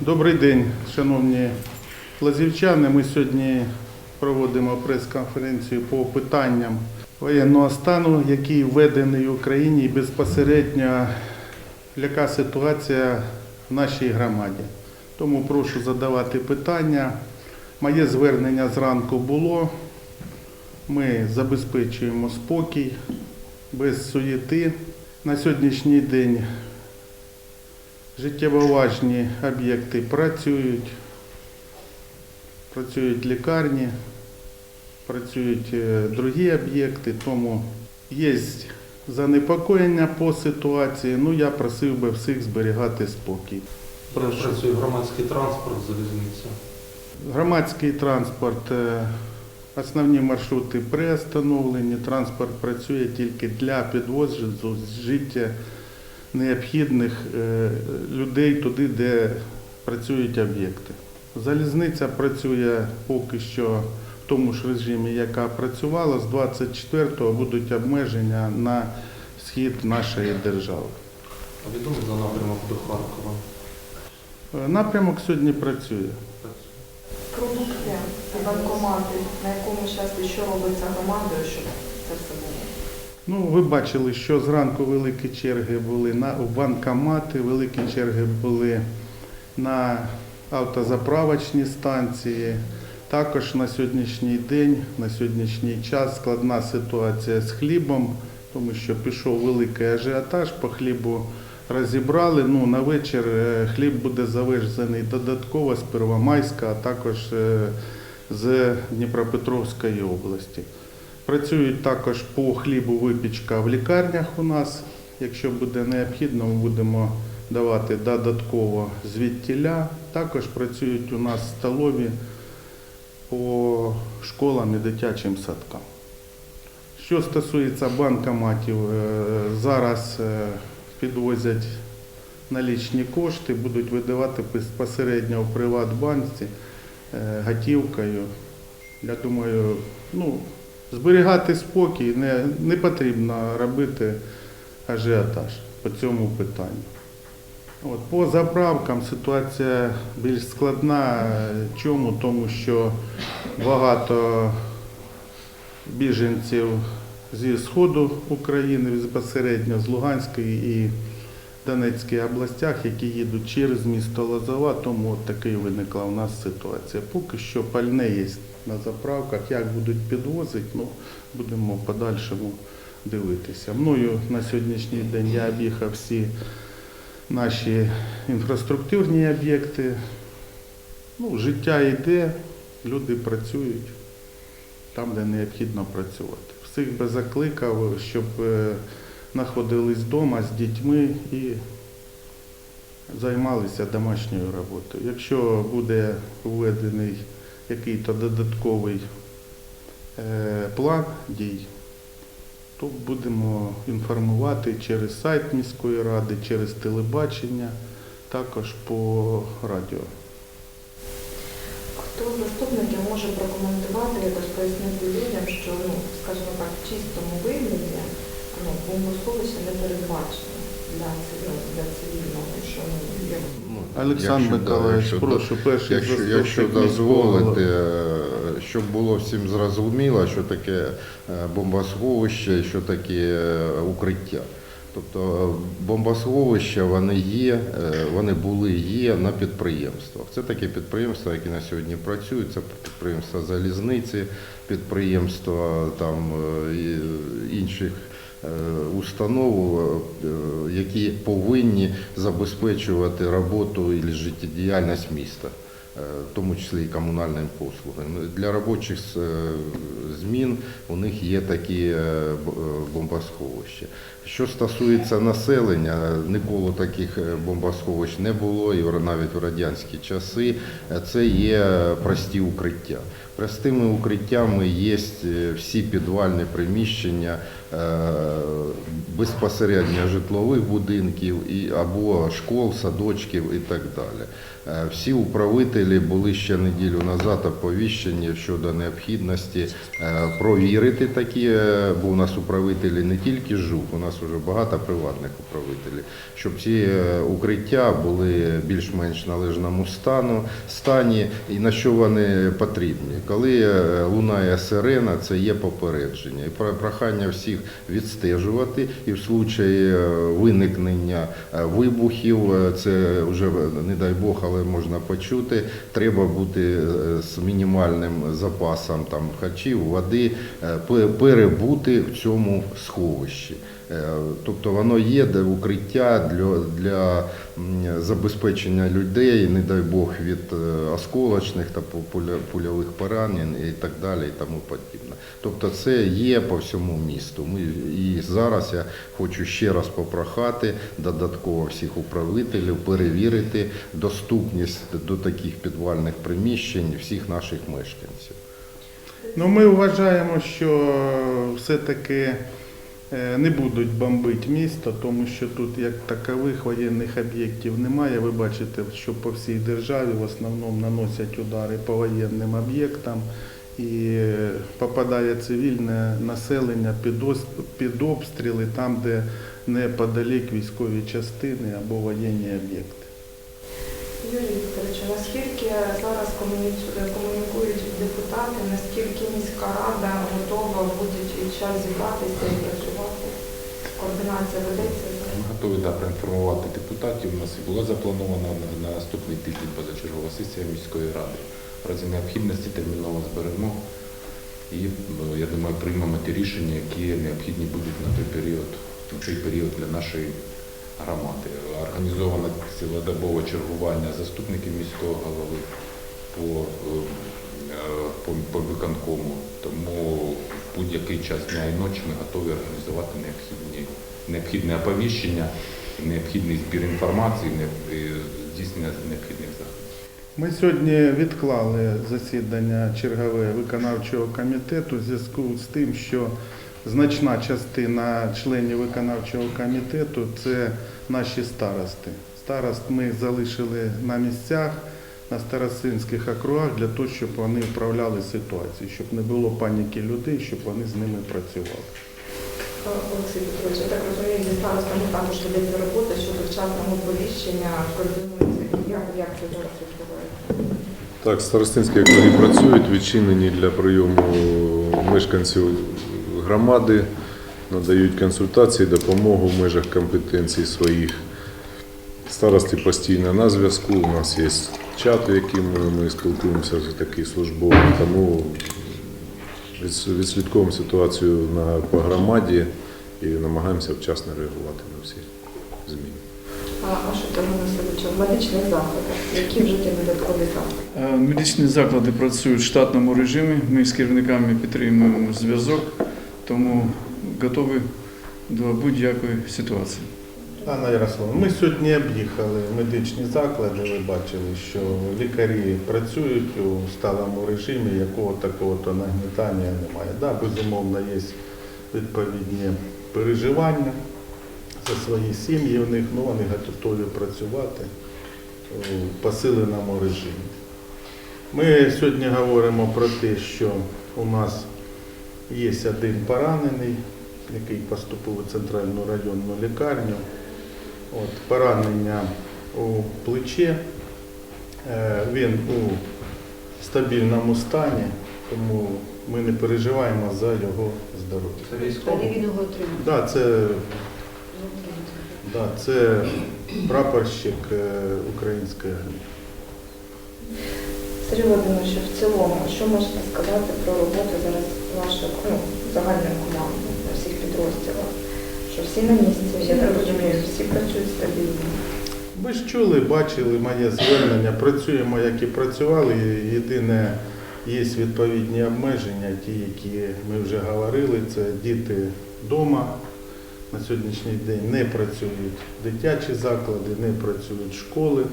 Добрий день, шановні лазівчани. Ми сьогодні проводимо прес-конференцію по питанням воєнного стану, який введений в Україні і безпосередньо яка ситуація в нашій громаді. Тому прошу задавати питання. Моє звернення зранку було. Ми забезпечуємо спокій, без суєти. На сьогоднішній день Життєвоважні об'єкти працюють, працюють лікарні, працюють е, другі об'єкти, тому є занепокоєння по ситуації. Ну, я просив би всіх зберігати спокій. Прошу. Працює громадський транспорт, залізниця. Громадський транспорт, е, основні маршрути приостановлені, транспорт працює тільки для підвозу життя необхідних е, людей туди, де працюють об'єкти. Залізниця працює поки що в тому ж режимі, яка працювала. З 24-го будуть обмеження на схід нашої держави. А відомо за напрямок до Харкова. Е, Напрямок сьогодні працює. Продукти, банкомати, на якому часі що робиться громадою, щоб це все було? Ну, ви бачили, що зранку великі черги були на банкомати, великі черги були на автозаправочні станції. Також на сьогоднішній день, на сьогоднішній час складна ситуація з хлібом, тому що пішов великий ажіотаж, по хлібу розібрали. Ну, на вечір е, хліб буде завезений додатково з Первомайська, а також е, з Дніпропетровської області. Працюють також по хлібу випічка в лікарнях у нас. Якщо буде необхідно, ми будемо давати додатково звідтіля. Також працюють у нас столові по школам і дитячим садкам. Що стосується банкоматів, е, зараз е, підвозять налічні кошти, будуть видавати безпосередньо в Приватбанці е, готівкою. Я думаю, ну, зберігати спокій не, не потрібно робити ажіотаж по цьому питанню. От, по заправкам ситуація більш складна. Чому? Тому що багато біженців зі сходу України, безпосередньо з Луганської і Донецької областях, які їдуть через місто Лозова, тому от такий виникла у нас ситуація. Поки що пальне є на заправках, як будуть підвозити, ну, будемо в подальшому дивитися. Мною на сьогоднішній день я об'їхав всі наші інфраструктурні об'єкти. Ну, життя йде, люди працюють там, де необхідно працювати. Всіх би закликав, щоб е, знаходились вдома з дітьми і займалися домашньою роботою. Якщо буде введений який-то додатковий е, план дій, то будемо інформувати через сайт міської ради, через телебачення, також по радіо. Хто з заступників може прокоментувати, якось пояснити людям, що, ну, скажімо так, в чистому вигляді ну, бомбосховище не передбачено для, ну, для цивільного, що є Олександр якщо, Миколаївич, прошу, перший Якщо, заступник якщо дозволите, е, щоб було всім зрозуміло, що таке е, бомбосховище і що таке е, укриття. Тобто бомбосховища вони є, вони були є на підприємствах. Це такі підприємства, які на сьогодні працюють. Це підприємства залізниці, підприємства там інших установ, е, які повинні забезпечувати роботу і життєдіяльність міста, е, в тому числі і комунальними послугами. Ну, Для робочих е, змін у них є такі е, е, бомбосховища. Що стосується населення, ніколи таких е, бомбосховищ не було, і навіть в радянські часи Е, це є прості укриття. Простими укриттями є е, всі підвальні приміщення безпосередньо житлових будинків і, або школ, садочків і так далі. Е, Всі управителі були ще неділю назад оповіщені щодо необхідності е, провірити такі, е, бо у нас управителі не тільки ЖУК, у нас вже багато приватних управителів, щоб ці укриття були більш-менш належному стану, стані і на що вони потрібні. Коли лунає сирена, це є попередження. І прохання всіх відстежувати і в случаї виникнення вибухів, це вже не дай Бог, але можна почути. Треба бути е, з мінімальним запасом там харчів, води, е, перебути в цьому сховищі. Е, Тобто воно є де укриття для, для забезпечення людей, не дай Бог, від е, осколочних та пульових поранень і так далі, і тому подібне. Тобто це є по всьому місту. Ми і зараз я хочу ще раз попрохати додатково всіх управителів перевірити доступність до таких підвальних приміщень всіх наших мешканців. Ну, ми вважаємо, що все-таки е, не будуть бомбити місто, тому що тут як такових воєнних об'єктів немає. Ви бачите, що по всій державі в основному наносять удари по воєнним об'єктам і е, попадає цивільне населення під обстріли там, де неподалік військові частини або воєнні об'єкти. Юрій Вікторович, наскільки зараз комунікують депутати, наскільки міська рада готова в будь-який час зібратися і працювати? Координація ведеться? Ми готові да, проінформувати депутатів. У нас і була запланована на, на наступний тиждень позачергова сесія міської ради. В разі необхідності терміново зберемо і, ну, я думаю, приймемо ті рішення, які необхідні будуть на той період, на той період для нашої громади. Організовано цілодобове чергування заступників міського голови по, е, е, по, по виконкому. Тому в будь-який час дня і ночі ми готові організувати необхідні необхідне оповіщення, необхідний збір інформації, не- здійснення необхідних заходів. Ми сьогодні відклали засідання чергове виконавчого комітету в зв'язку з тим, що значна частина членів виконавчого комітету це наші старости. Старост ми залишили на місцях, на старостинських округах для того, щоб вони вправляли ситуацію, щоб не було паніки людей, щоб вони з ними працювали. Олексій Петрович, я так розумію, зі старостами також ведеться робота щодо вчасного оповіщення, координується. Як, як це зараз відбувається? Так, старостинські округи працюють, відчинені для прийому мешканців громади, надають консультації, допомогу в межах компетенцій своїх. Старости постійно на зв'язку. У нас є чат, в яким ми, спілкуємося вже такий службовий, тому відслідковуємо ситуацію на, по громаді і намагаємося вчасно реагувати на всі зміни. А, що Тимон Васильович, в медичних закладах, які вже ті додаткові? Е, Медичні заклади працюють в штатному режимі. Ми з керівниками підтримуємо зв'язок, тому готові до будь-якої ситуації. Анна Ярославовна, ми сьогодні об'їхали медичні заклади. Ви бачили, що лікарі працюють у сталому режимі, якого такого то нагнітання немає. Да, безумовно, є відповідні переживання за свої сім'ї в них, ну вони готові працювати у посиленому режимі. Ми сьогодні говоримо про те, що у нас є один поранений, який поступив у центральну районну лікарню. От, поранення у плечі. Е, Він у стабільному стані, тому ми не переживаємо за його здоров'я. Це військовий. він його отримав. Да, це, да, це прапорщик е, української армії. Сергій Володимирович, в цілому, що можете сказати про роботу зараз вашої ну, загальної команди на всіх підрозділах? Що всі на місці, я так розумію, всі працюють стабільно. Ви ж чули, бачили моє звернення, працюємо, як і працювали. Єдине, є відповідні обмеження, ті, які ми вже говорили, це діти вдома. На сьогоднішній день не працюють дитячі заклади, не працюють школи.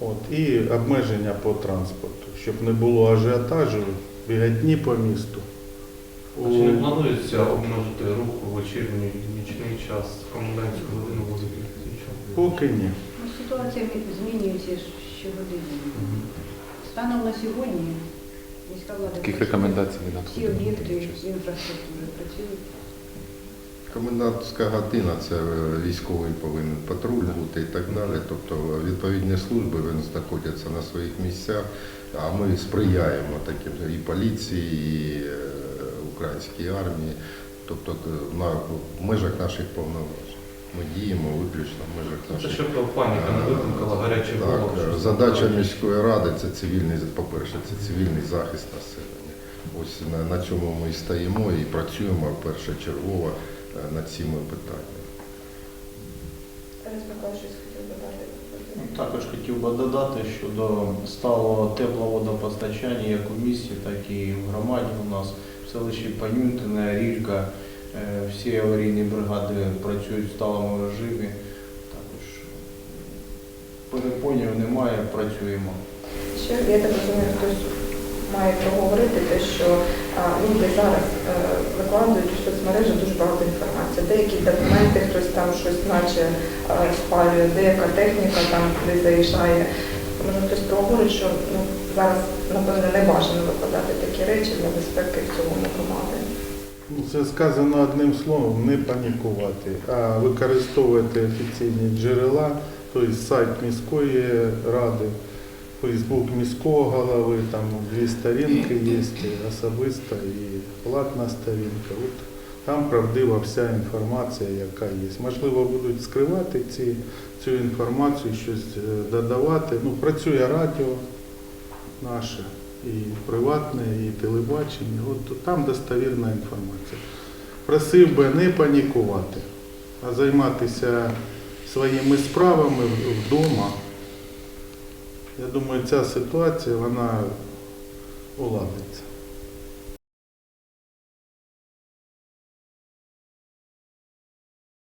От, і обмеження по транспорту, щоб не було ажіотажу, бігатні по місту. А чи не планується обмежити рух у вечірній і нічний час комендантську годину вулиці? Поки ні. Ну, Ситуація змінюється щогодини. Станом на сьогодні міська влада Таких рекомендацій не всі об'єкти інфраструктури працюють. Комендантська година це е, військовий повинен патруль бути і так далі. Тобто відповідні служби вони знаходяться на своїх місцях, а ми сприяємо таким і поліції, і е, українській армії, тобто е, на в межах наших повноважень. Ми діємо виключно в межах Це наших. щоб паніка не викликала гарячий Так, е, задача міської ради це цивільний, по-перше, це цивільний захист населення. Ось на, на цьому ми і стоїмо і працюємо першочергово е, над цими питаннями. Тарас Миколаївич хотів додати. Ну, Також хотів би додати щодо сталого тепловодопостачання як у місті, так і в громаді у нас селищі Панютине, Рілька. е, Всі аварійні бригади працюють в сталому режимі. Також перепонів немає, працюємо. Ще я так розумію, хтось має проговорити те, що люди зараз е, викладають у соцмережі дуже багато інформації. Деякі документи, хтось там щось наче е, спалює, деяка техніка там куди заїжджає. Може хтось проговорить, що ну, зараз, напевно, не бажано викладати такі речі для безпеки в цілому громади. Ну, Це сказано одним словом, не панікувати, а використовувати офіційні джерела, тобто сайт міської ради, Фейсбук міського голови, там дві сторінки є, особиста і платна сторінка. Там правдива вся інформація, яка є. Можливо, будуть скривати ці, цю інформацію, щось е, додавати. Ну, працює радіо наше, і приватне, і телебачення. От там достовірна інформація. Просив би не панікувати, а займатися своїми справами вдома. Я думаю, ця ситуація вона уладиться.